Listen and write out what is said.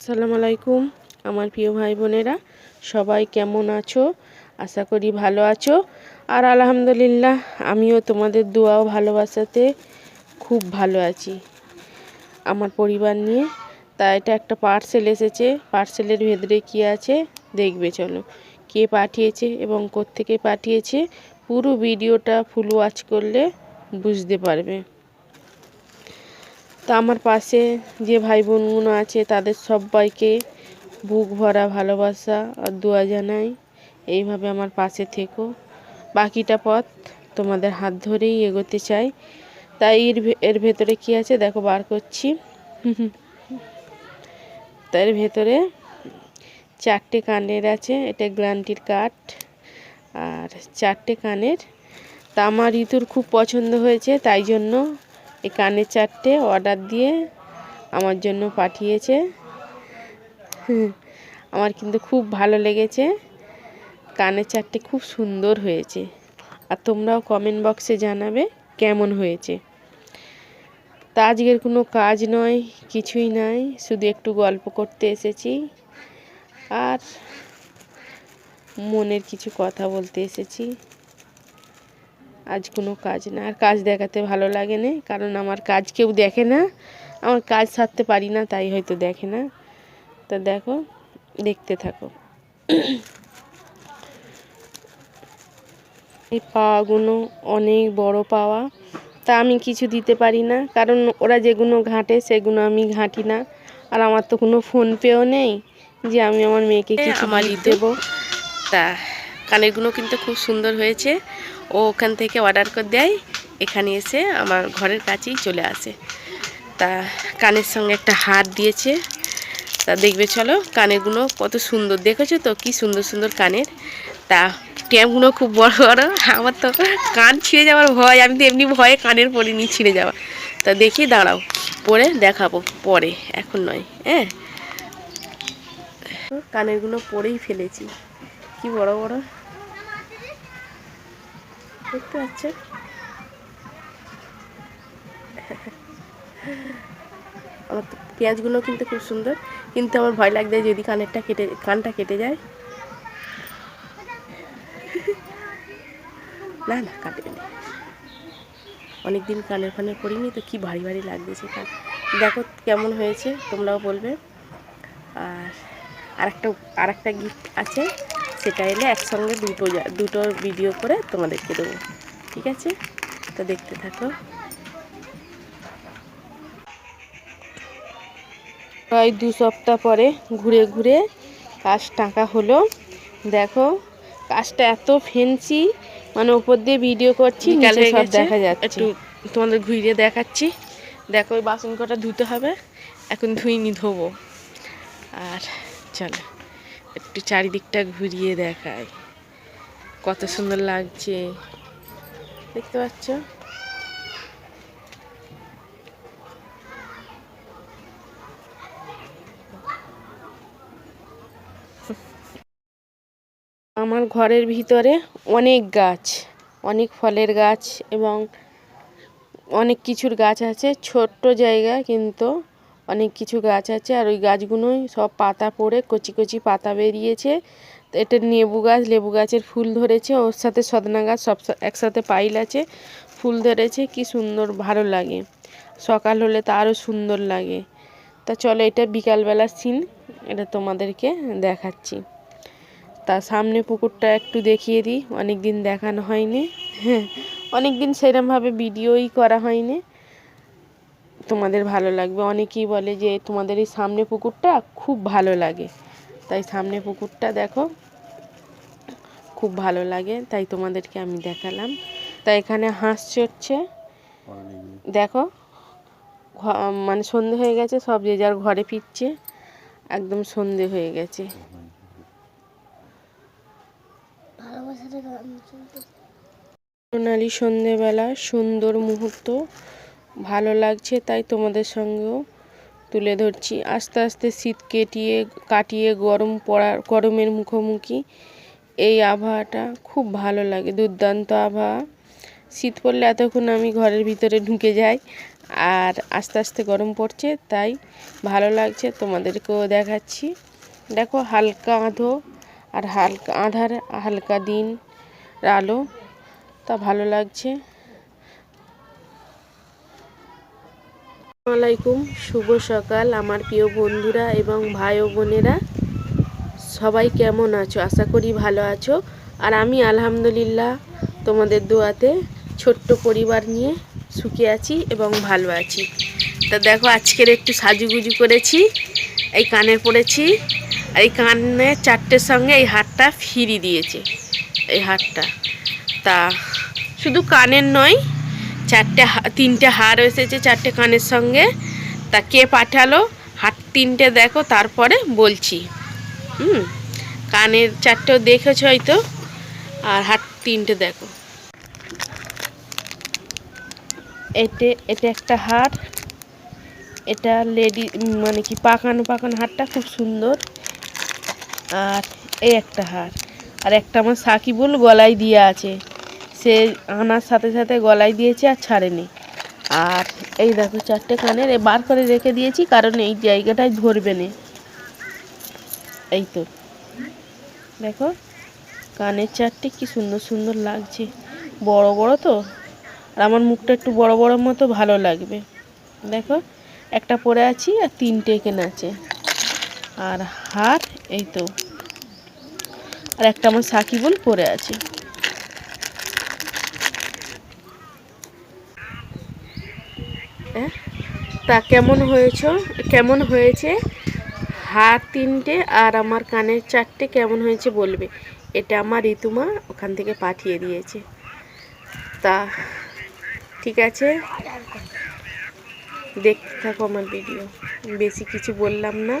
আসসালামু আলাইকুম, আমার প্রিয় ভাই বোনেরা, সবাই কেমন আছো? আশা করি ভালো আছো। আর আলহামদুলিল্লাহ, আমিও তোমাদের দোয়া ও ভালোবাসাতে খুব ভালো আছি। আমার পরিবার নিয়ে, তা এটা একটা পার্সেল এসেছে। পার্সেলের ভেতরে কী আছে, দেখবে, চলো। কে পাঠিয়েছে এবং কোত্থেকে পাঠিয়েছে, পুরো ভিডিওটা ফুল ওয়াচ করলে বুঝতে পারবে। তা আমার পাশে যে ভাই বোনগুলো আছে, তাদের সবাইকে বুক ভরা ভালোবাসা আর দোয়া জানাই। এইভাবে আমার পাশে থেকো। বাকিটা পথ তোমাদের হাত ধরেই এগোতে চাই। তাই এর এর ভেতরে কি আছে দেখো, বার করছি। তাই এর ভেতরে চারটে কানের আছে, এটা গ্যারান্টির কাঠ আর চারটে কানের। তা আমার ঋতুর খুব পছন্দ হয়েছে, তাই জন্য এই কানের চারটে অর্ডার দিয়ে আমার জন্য পাঠিয়েছে। আমার কিন্তু খুব ভালো লেগেছে। কানের চারটে খুব সুন্দর হয়েছে। আর তোমরাও কমেন্ট বক্সে জানাবে কেমন হয়েছে। তা আজকের কোনো কাজ নয়, কিছুই নাই, শুধু একটু গল্প করতে এসেছি। আর মনের কিছু কথা বলতে এসেছি। আজ কোনো কাজ না। আর কাজ দেখাতে ভালো লাগে না কারণ আমার কাজ কেউ দেখে না। আমার কাজ সারতে পারি না তাই হয়তো দেখে না। তা দেখো দেখতে থাকো। এই পাওয়াগুলো অনেক বড় পাওয়া তা আমি কিছু দিতে পারি না। কারণ ওরা যেগুলো ঘাঁটে সেগুলো আমি ঘাঁটি না। আর আমার তো কোনো ফোন পেও নেই যে আমি আমার মেয়েকে কিছু আমার দেবো। তা কানেরগুলো কিন্তু খুব সুন্দর হয়েছে। ও ওখান থেকে অর্ডার করে দেয়। এখানে এসে আমার ঘরের কাছেই চলে আসে। তা কানের সঙ্গে একটা হার দিয়েছে। তা দেখবে চলো কানেরগুলো কত সুন্দর। দেখেছ তো কি সুন্দর সুন্দর কানের? তা ট্যাপগুলো খুব বড় বড়। আমার তো কান ছিঁড়ে যাওয়ার ভয়। আমি তো এমনি ভয়ে কানের পরিনি ছিঁড়ে যাওয়া। তা দেখি, দাঁড়াও। পরে দেখাবো। পরে, এখন নয়। হ্যাঁ? কানেরগুলো পরেই ফেলেছি। কি বড় বড়? দেখতে পাচ্ছ আমার পেঁয়াজগুলো কিন্তু খুব সুন্দর। কিন্তু আমার ভয় লাগবে যদি কানেরটা কেটে, কানটা কেটে যায়। না না কাটবে না। অনেকদিন কানের ফানের পরিনি, তো কি ভারী ভারী লাগতেছে কান। দেখো কেমন হয়েছে, তোমরাও বলবে। আর আরেকটা আরেকটা গিফট আছে। সেটা এলে একসঙ্গে দুটো যা- দুটো ভিডিও করে তোমাদেরকে দেবো। ঠিক আছে? তো দেখতে থাকো। প্রায় দু সপ্তাহ পরে ঘুরে ঘুরে কাজ টাকা হলো। দেখো কাজটা এত ফেন্সি মানে উপর দিয়ে ভিডিও করছি সব দেখা যাচ্ছে। একটু তোমাদের ঘুরিয়ে দেখাচ্ছি। দেখো ওই বাসন কটা ধুতে হবে এখন ধুইনি ধোবো। আর চলো। একটু চারিদিকটা ঘুরিয়ে দেখায়। কত সুন্দর লাগছে। দেখতে পাচ্ছ? আমার ঘরের ভিতরে অনেক গাছ, অনেক ফলের গাছ এবং অনেক কিছুর গাছ আছে। ছোট্ট জায়গা কিন্তু অনেক কিছু গাছ আছে আর ওই গাছগুলোই সব পাতা পড়ে কচি কচি পাতা বেরিয়েছে। এটা নেবু গাছ, লেবু গাছের ফুল ধরেছে। ওর সাথে সদনা গাছ সব একসাথে পাইল আছে। ফুল ধরেছে, কি সুন্দর, ভালো লাগে। সকাল হলে তা আরও সুন্দর লাগে। তা চলো, এটা বিকালবেলার সিন এটা তোমাদেরকে দেখাচ্ছি। তা সামনে পুকুরটা একটু দেখিয়ে দিই। অনেক দিন দেখানো হয়নি। হ্যাঁ অনেক দিন সেরমভাবে ভিডিওই করা হয়নি। তোমাদের ভালো লাগবে। অনেকেই বলে যে তোমাদের এই সামনে পুকুরটা খুব ভালো লাগে। তাই সামনে পুকুরটা দেখো, খুব ভালো লাগে। তাই তোমাদেরকে আমি দেখালাম। তাই এখানে হাঁস চড়ছে। দেখো মানে সন্ধে হয়ে গেছে, সব যে যার ঘরে ফিরছে, একদম সন্ধে হয়ে গেছে। সোনালি সন্ধেবেলা, সুন্দর মুহূর্ত। ভালো লাগছে, তাই তোমাদের সঙ্গেও তুলে ধরছি। আস্তে আস্তে শীত কেটিয়ে, কাটিয়ে গরম পড়ার, গরমের মুখোমুখি। এই আবহাওয়াটা খুব ভালো লাগে, দুর্দান্ত আবহাওয়া। শীত পড়লে এতক্ষণ আমি ঘরের ভিতরে ঢুকে যাই, আর আস্তে আস্তে গরম পড়ছে, তাই ভালো লাগছে, তোমাদেরকেও দেখাচ্ছি। দেখো হালকা আঁধো, আর হালকা, আধার, হালকা দিন আলো, তা ভালো লাগছে। আসসালামাইকুম শুভ সকাল আমার প্রিয় বন্ধুরা এবং ভাই ও বোনেরা। সবাই কেমন আছো? আশা করি ভালো আছো। আর আমি আলহামদুলিল্লাহ তোমাদের দোয়াতে ছোট্ট পরিবার নিয়ে সুখে আছি এবং ভালো আছি। তা দেখো, আজকের একটু সাজুগুজু করেছি, এই কানে পড়েছি এই কানে চারটের সঙ্গে এই হারটা ফিরি দিয়েছে, এই হারটা তা শুধু কানের নয় চারটে তিনটে হার এসেছে চারটে কানের সঙ্গে। তা কে পাঠালো? হাট তিনটে দেখো, তারপরে বলছি। হুম, কানের চারটেও দেখেছ হয়তো, আর হাট তিনটে দেখো। এতে এটা একটা হার। এটা লেডি মানে কি পাকানো পাকানো হারটা খুব সুন্দর। আর এই একটা হার। আর একটা আমার সাকিবুল গলায় দিয়ে আছে। সে আনার সাথে সাথে গলায় দিয়েছে আর ছাড়েনি। আর এই দেখো চারটে কানের বার করে রেখে দিয়েছি, কারণ এই জায়গাটায় ধরবে না। এই তো। দেখো, কানের চারটে কি সুন্দর সুন্দর লাগছে। বড় বড় তো। আর আমার মুখটা একটু বড় বড় মতো ভালো লাগবে। দেখো, একটা পরে আছি আর তিনটে এখানে আছে। আর হার, এই তো। আর একটা আমার সাকিবুল পরে আছে। তা কেমন হয়েছ? কেমন হয়েছে? হাত তিনটে আর আমার কানের চারটে কেমন হয়েছে বলবে? এটা আমার ঋতুমা ওখান থেকে পাঠিয়ে দিয়েছে। তা ঠিক আছে। দেখতে থাকো আমার ভিডিও বেশি কিছু বললাম না।